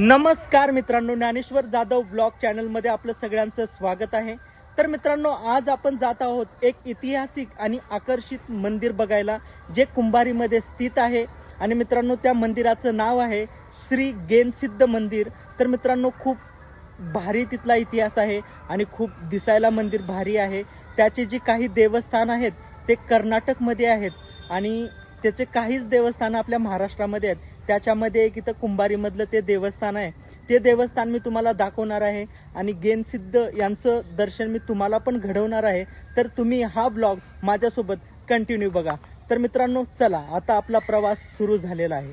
नमस्कार मित्रांनो ज्ञानेश्वर जाधव ब्लॉग चॅनलमध्ये आपलं सगळ्यांचं स्वागत आहे. तर मित्रांनो आज आपण जात आहोत एक ऐतिहासिक आणि आकर्षित मंदिर बघायला जे कुंभारीमध्ये स्थित आहे. आणि मित्रांनो त्या मंदिराचं नाव आहे श्री गेनसिद्ध मंदिर. तर मित्रांनो खूप भारी तिथला इतिहास आहे आणि खूप दिसायला मंदिर भारी आहे. त्याचे जे काही देवस्थान आहेत ते कर्नाटकमध्ये आहेत. आणि त्याचे काहीच देवस्थानं आपल्या महाराष्ट्रामध्ये आहेत. त्याच्यामध्ये एक इथं कुंभारीमधलं ते देवस्थान आहे. ते देवस्थान मी तुम्हाला दाखवणार आहे आणि गेनसिद्ध यांचं दर्शन मी तुम्हाला पण घडवणार आहे. तर तुम्ही हा ब्लॉग माझ्यासोबत कंटिन्यू बघा. तर मित्रांनो चला आता आपला प्रवास सुरू झालेला आहे.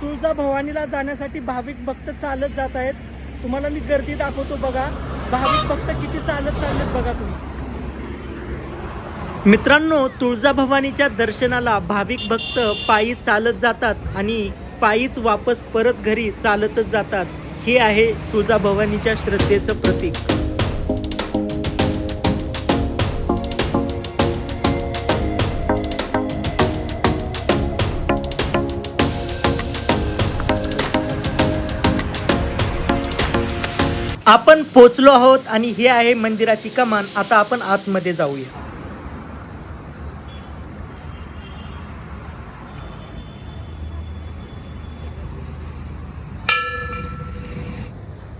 तुळजाभवानीला जाण्यासाठी भाविक भक्त चालत जात आहेत. तुम्हाला मी गर्दी दाखवतो बघा. भाविक भक्त किती चालत चाललेत बघा तुम्ही. मित्रांनो तुळजाभवानीच्या दर्शनाला भाविक भक्त पायी चालत जातात आणि पायीच वापस परत घरी चालतच जातात. हे आहे तुळजाभवानीच्या श्रद्धेचं प्रतीक. आपण पोचलो आहोत आणि ही आहे मंदिराची कमान. आता आपण आतमध्ये जाऊया.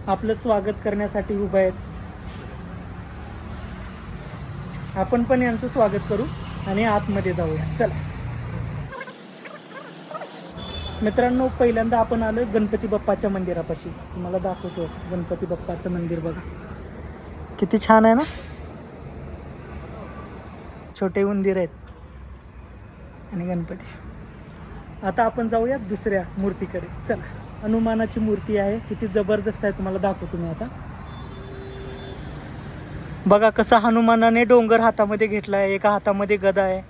आपलं स्वागत करण्यासाठी उभं आहेत. आपण पण यांचं स्वागत करू आणि आतमध्ये जाऊया. चला. मित्रांनो पहिल्यांदा आपण आलो गणपती बाप्पाच्या मंदिरापाशी. तुम्हाला दाखवतो गणपती बाप्पाचं मंदिर बघा. किती छान आहे ना? छोटे मंदिर आहेत. आणि गणपती. आता आपण जाऊया दुसऱ्या मूर्तीकडे. चला हनुमानाची मूर्ती आहे. किती जबरदस्त आहे तुम्हाला दाखवतो मी आता. बघा कसं हनुमानाने डोंगर हातामध्ये घेतला आहे एका हातामध्ये गदा आहे.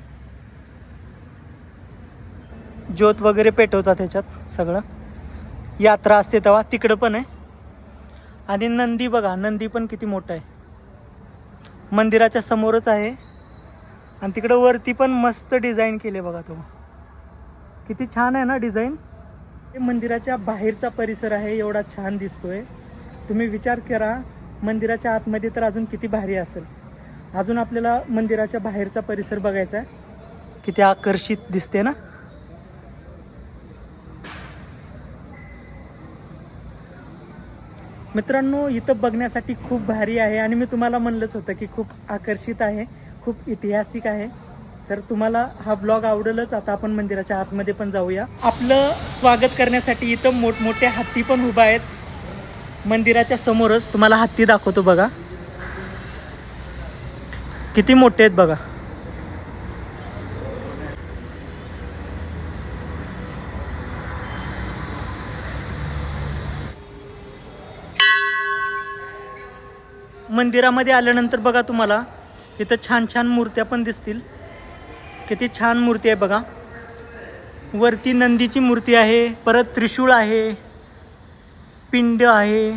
ज्योत वगैरे पेटवतात त्याच्यात सगळं. यात्रा असते तेव्हा तिकडं पण आहे. आणि नंदी बघा नंदी पण किती मोठा आहे. मंदिराच्या समोरच आहे. आणि तिकडं वरती पण मस्त डिझाईन केले बघा तो किती छान आहे ना डिझाईन. हे मंदिराच्या बाहेरचा परिसर आहे एवढा छान दिसतोय. तुम्ही विचार करा मंदिराच्या आतमध्ये तर अजून किती भारी असेल. अजून आपल्याला मंदिराच्या बाहेरचा परिसर बघायचा आहे. किती आकर्षित दिसते ना. मित्रांनो इथं बघण्यासाठी खूप भारी आहे आणि मी तुम्हाला म्हणलंच होतं की खूप आकर्षित आहे खूप ऐतिहासिक आहे. तर तुम्हाला हा ब्लॉग आवडेलच आता आपण मंदिराच्या आतमध्ये पण जाऊया. आपलं स्वागत करण्यासाठी इथं मोठमोठे हत्ती पण उभा आहेत. मंदिराच्या समोरच तुम्हाला हत्ती दाखवतो बघा. किती मोठे आहेत बघा. मंदिरामध्ये आल्यानंतर बघा तुम्हाला इथं छान छान मूर्त्या पण दिसतील. किती छान मूर्ती आहे बघा. वरती नंदीची मूर्ती आहे परत त्रिशूळ आहे पिंड आहे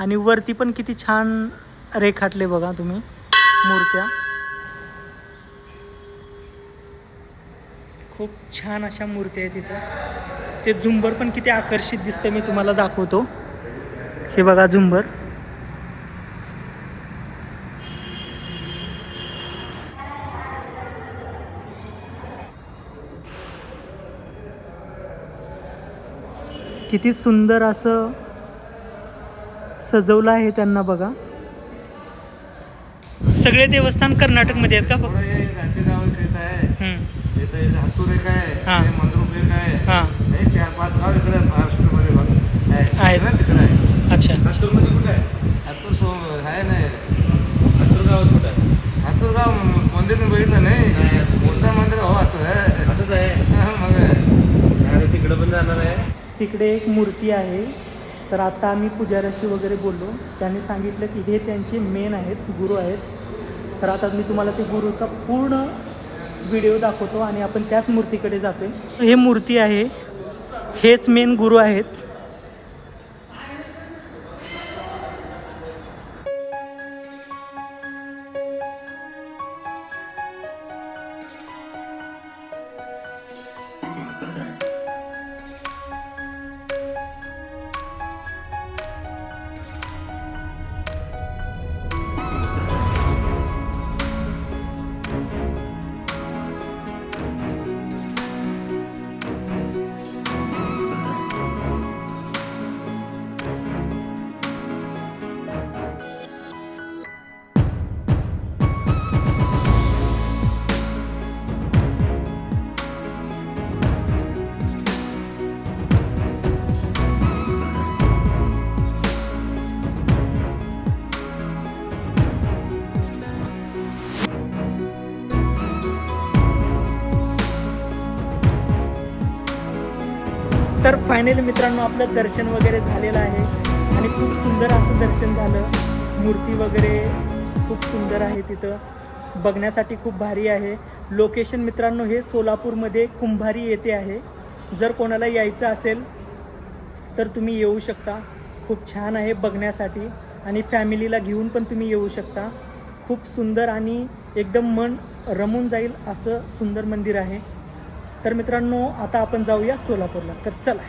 आणि वरती पण किती छान रेखाटले बघा तुम्ही मूर्त्या. खूप छान अशा मूर्ती आहेत इथं. ते झुंबर पण किती आकर्षित दिसते मी तुम्हाला दाखवतो. हे बघा झुंबर. किती सुंदर असं सजवलं आहे त्यांना बघा. सगळे देवस्थान कर्नाटकमध्ये आहेत का थोडं हे. राज्य गाव इकडे आहे. हम्म. इथं इथं हातूर एक आहे हा. हे मंद्रुप एक आहे हां हे चार पाच गाव इकडे महाराष्ट्रामध्ये बघ आहे आहेत. ना तिकडे आहे अच्छा हातूरमध्ये कुठं आहे हातूर सो आहे नाही हातूर गावात कुठं आहे हातूर गाव म- मंदिर मी बघितलं नाही नाही. मोठं मंदिर हो असं आहे असंच आहे हा, मग आहे. अरे तिकडं पण जाणार आहे तिकडे एक मूर्ती आहे. तर आता आम्ही पुजाऱ्याशी वगैरे बोललो. त्यांनी सांगितलं की हे त्यांचे मेन आहेत गुरु आहेत. तर आता मी तुम्हाला ते गुरुचा पूर्ण व्हिडिओ दाखवतो आणि आपण त्याच मूर्तीकडे जातो हे मूर्ती आहे. हेच मेन गुरु आहेत. तर फायनली मित्रांनो आपलं दर्शन वगैरे झालेलं आहे. आणि खूप सुंदर असं दर्शन झालं. मूर्ती वगैरे खूप सुंदर आहे तिथं. बघण्यासाठी खूप भारी आहे. लोकेशन मित्रांनो हे सोलापूरमध्ये कुंभारी येथे आहे. जर कोणाला यायचं असेल तर तुम्ही येऊ शकता. खूप छान आहे बघण्यासाठी. आणि फॅमिलीला घेऊन पण तुम्ही येऊ शकता. खूप सुंदर आणि एकदम मन रमून जाईल असं सुंदर मंदिर आहे. तर मित्रांनो आता आपण जाऊया सोलापूरला. तर चला.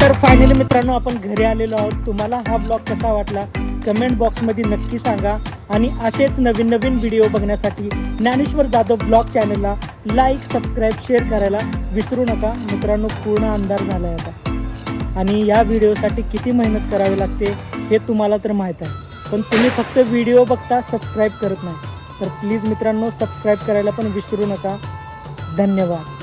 तर फायनली मित्रांनो आपण घरी आलेलो आहोत. तुम्हाला हा ब्लॉग कसा वाटला? कमेंट बॉक्समध्ये नक्की सांगा. आणि असेच नवीन नवीन व्हिडिओ बघण्यासाठी ज्ञानेश्वर जाधव ब्लॉग चॅनलला लाईक सबस्क्राईब शेअर करायला विसरू नका. मित्रांनो पूर्ण अंधार झाला आहे आता. आणि या व्हिडिओसाठी किती मेहनत करावी लागते हे तुम्हाला तर माहीत आहे. पण तुम्ही फक्त व्हिडिओ बघता सबस्क्राईब करत नाही. तर प्लीज मित्रांनो सबस्क्राईब करायला पण विसरू नका. धन्यवाद.